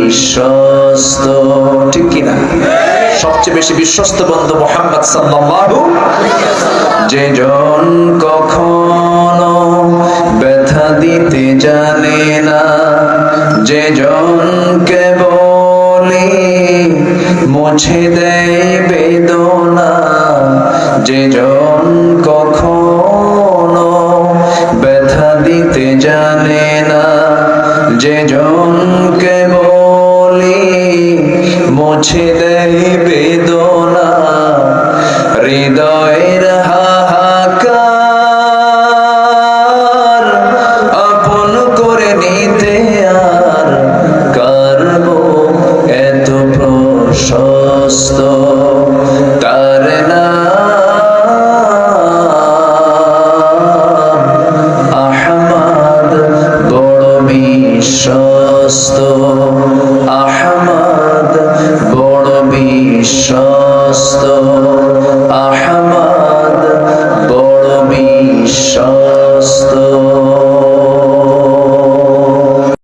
বিশ্বস্ত। ঠিক কিনা? সবচেয়ে বেশি বিশ্বস্ত বন্ধু মোহাম্মদ সাল্লাল্লাহু যে জন কখনো ব্যথা দিতে জানে না, যে জনকে বলি মুছে দেয় বেদনা, যে জন কখনো ব্যথা দিতে জানে না, যে জনকে মুছে দেয় বেদনা, হৃদয়ের হাহাকার। আপন করে নিতে আর কারব এত প্রশস্ত? তার না আহমদ, বড় বিশ্বস্ত। সমস্ত